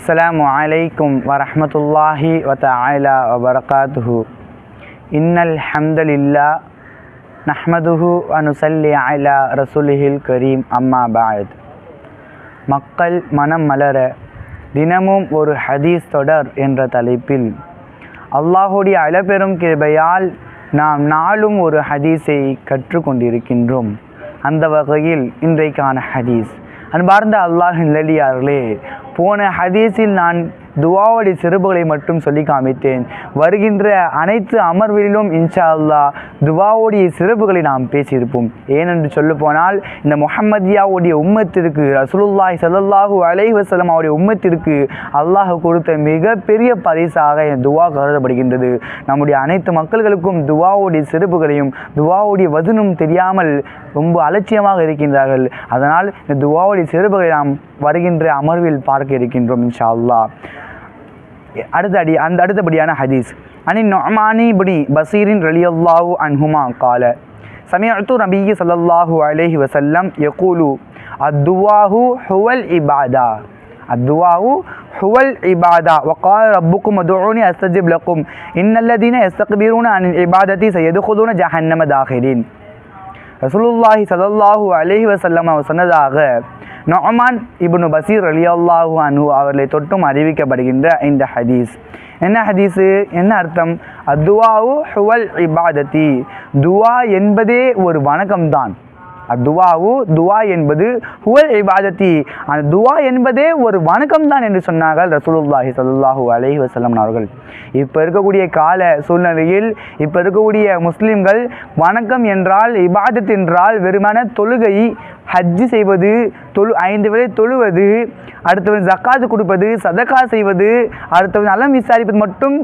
அஸ்லாம் வலைக்கும் வரமத்துல்லாஹி வத்தலா வபரகாத்துஹு. இன்னல் ஹம்தலில்லா நஹ்மதுஹு அனுசல்லி அலா ரசூலிஹில் கரீம் அம்மா பாயத் மக்கள் மனம் மலர தினமும் ஒரு ஹதீஸ் தொடர் என்ற தலைப்பில் அல்லாஹுடைய அளபெரும் கிருபையால் நாம் நாளும் ஒரு ஹதீஸை கற்றுக்கொண்டிருக்கின்றோம் அந்த வகையில் இன்றைக்கான ஹதீஸ். அன்பார்ந்த அல்லாஹ் நிலடியார்களே போன ஹதீஸில் நான் துவாவடி சிறப்புகளை மட்டும் சொல்லி காமித்தேன். வருகின்ற அனைத்து அமர்விலும் இன்ஷா அல்லாஹ் துவாவுடைய சிறப்புகளை நாம் பேசியிருப்போம். ஏனென்று சொல்ல போனால் இந்த முஹம்மதியாவுடைய உம்மத்திற்கு ரசூலுல்லாய் ஸல்லல்லாஹு அலை வசலம் அவருடைய உம்மத்திற்கு அல்லாஹ் கொடுத்த மிகப்பெரிய பரிசாக என் துவா கருதப்படுகின்றது. நம்முடைய அனைத்து மக்கள்களுக்கும் துவாவுடைய சிறப்புகளையும் துவாவுடைய வசனும் தெரியாமல் ரொம்ப அலட்சியமாக இருக்கின்றார்கள். அதனால் இந்த துவாவுடைய சிறப்புகளை நாம் வருகின்ற அமர்வில் பார்க்க பார்க்க இருக்கின்றோம் இன்ஷா அல்லா அடுத்த அடி அந்த அடுத்தபடியான ஹதீஸ். அனி நொமானி புனி பசீரின் ரலியல்லாஹு அன்ஹுமா கால. சமயத்து நபியி சல்லல்லாஹு அலேஹி வசல்லம் யகூலு அத்துவாஹு ஹுவல் இபாதா அத்துவாஹு ஹுவல் இபாதா வக்கால் ரப்புக்கும் மதுரோனி அஸ்தஜிப் லக்கும் இன்னல்லதீன எஸ்தக்பீரூன அன் இபாதத்தி சையது ஹுதூன ஜஹன்னம தாஹிரீன் ரசூலுல்லாஹி ஸல்லல்லாஹு அலஹி வசல்லம் அவர் சொன்னதாக நொமான் இப்னு பசீர் ரலியல்லாஹு அனு அவர்களை தொட்டும் அறிவிக்கப்படுகின்ற இந்த ஹதீஸ். என்ன ஹதீஸு? என்ன அர்த்தம்? அத்வாவு ஹுவல் இபாதத்தி துவா என்பதே ஒரு வணக்கம்தான். அத்துவாவு துவா என்பது ஹுவல் இபாதத்தி. அந்த துவா என்பதே ஒரு வணக்கம் தான் என்று சொன்னார்கள் ரசூலுல்லாஹி சல்லாஹூ அலஹி வஸல்லம் அவர்கள். இப்போ இருக்கக்கூடிய கால சூழ்நிலையில் இப்போ இருக்கக்கூடிய முஸ்லிம்கள் வணக்கம் என்றால் இபாதத் என்றால் வெறுமன தொழுகை ஹஜ்ஜு செய்வது தொழு ஐந்து வரை தொழுவது அடுத்தவன் ஜக்காத்து கொடுப்பது சதக்கா செய்வது அடுத்தவன் நலம் விசாரிப்பது மட்டும்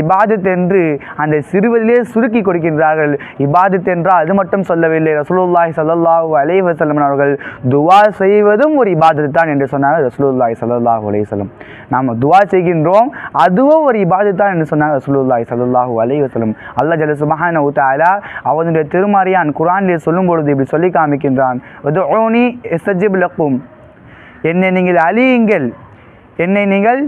இபாதத் என்று அந்த சிறுவதிலே சுருக்கி கொடுக்கின்றார்கள். இபாதத் என்றால் அது மட்டும் சொல்லவில்லை. ரசூலுல்லாஹி ஸல்லல்லாஹு அலைஹி வஸல்லம் அவர்கள் துவா செய்வதும் ஒரு இபாதத் தான் என்று சொன்னார்கள். ரசூலுல்லாஹி ஸல்லல்லாஹு அலைவசலம் நாம் துவா செய்கின்றோம் அதுவும் ஒரு இபாதத் தான் என்று சொன்னாங்க ரசூலுல்லாஹி ஸல்லல்லாஹு அலைவசலம் அல்லா ஜல சுபஹான உத்தாலா அவனுடைய திருமறையான் குரானிலே சொல்லும் பொழுது இப்படி சொல்லி காமிக்கின்றான். என்னை நீங்கள் அழியுங்கள். என்னை நீங்கள்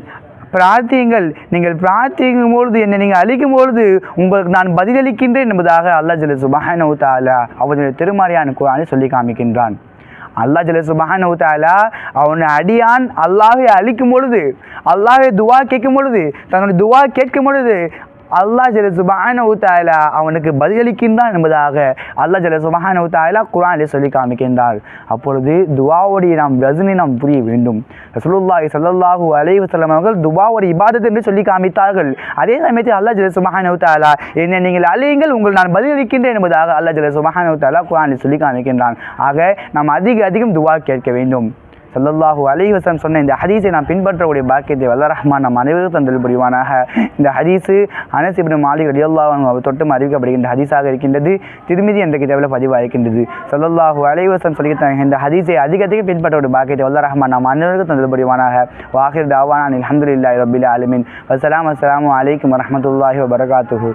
பிரார்த்தியுங்கள். நீங்கள் பிரார்த்திக்கும் பொழுது என்னை நீங்கள் அழிக்கும் பொழுது உங்களுக்கு நான் பதிலளிக்கின்றேன் என்பதாக அல்லாஹ் ஜல்ல சுபஹானஹு தஆலா அவனுடைய திருமறையான குரானை சொல்லி காமிக்கின்றான். அல்லாஹ் ஜல்ல சுபஹானஹு தஆலா அவனை அடியான் அல்லாஹை அழிக்கும் பொழுது அல்லாஹை துவா கேட்கும் பொழுது தன்னுடைய துவா கேட்கும் பொழுது அல்லாஹ் ஜல சுபஹானஹு தஆலா அவனுக்கு பதிலளிக்கின்றான் என்பதாக அல்லாஹ் ஜல சுபஹானஹு தஆலா குர்ஆனில் சொல்லி காமிக்கின்றார். அப்பொழுது துவாவுடைய நாம் ரஜினி நாம் புரிய வேண்டும். ரசூலுல்லாஹி சல்லாஹூ அலைஹி அவர்கள் துவா இபாதத் என்று சொல்லி காமித்தார்கள். அதே சமயத்தில் அல்லாஹ் ஜல சுபஹானஹு தஆலா என்னை நீங்கள் அழியுங்கள் உங்கள் நான் பதிலளிக்கின்றேன் என்பதாக அல்லாஹ் ஜல சுபஹானஹு தஆலா குர்ஆனில் சொல்லி காமிக்கின்றான். ஆக நாம் அதிக அதிகம் துவா கேட்க வேண்டும். சல்லல்லாஹு அலைஹி வஸல்லம் சொன்ன இந்த ஹதீஸை நாம் பின்பற்றக்கூடிய பாக்கியத்தை வல்ல ரஹ்மான் நம் அனைவரும் தந்தல் புரிவானாக இந்த ஹதீஸு அனஸ் இப்னு மாலிக் ரலியல்லாஹு அவர் தொட்டும் அறிவிக்கப்படுகின்ற ஹதீஸாக இருக்கின்றது. திருமிதி என்ற கிதாவில் பதிவாக இருக்கின்றது. சல்லல்லாஹு அலைஹி வஸல்லம் சொல்லி இந்த ஹதீஸை அதிக அதிகம் பின்பற்றக்கூடிய பாக்கியத்தை வல்ல ரஹ்மான் நம் அனைவருக்கும் தந்தல் புரிவானாக வாஹிர் தாவான் அல்ஹம்துலில்லாஹி ரபில் ஆலமீன். வசலாம் அஸ்லாம் வலைக்கம் வரமத்துல்லாஹி வபரகாத்துஹு.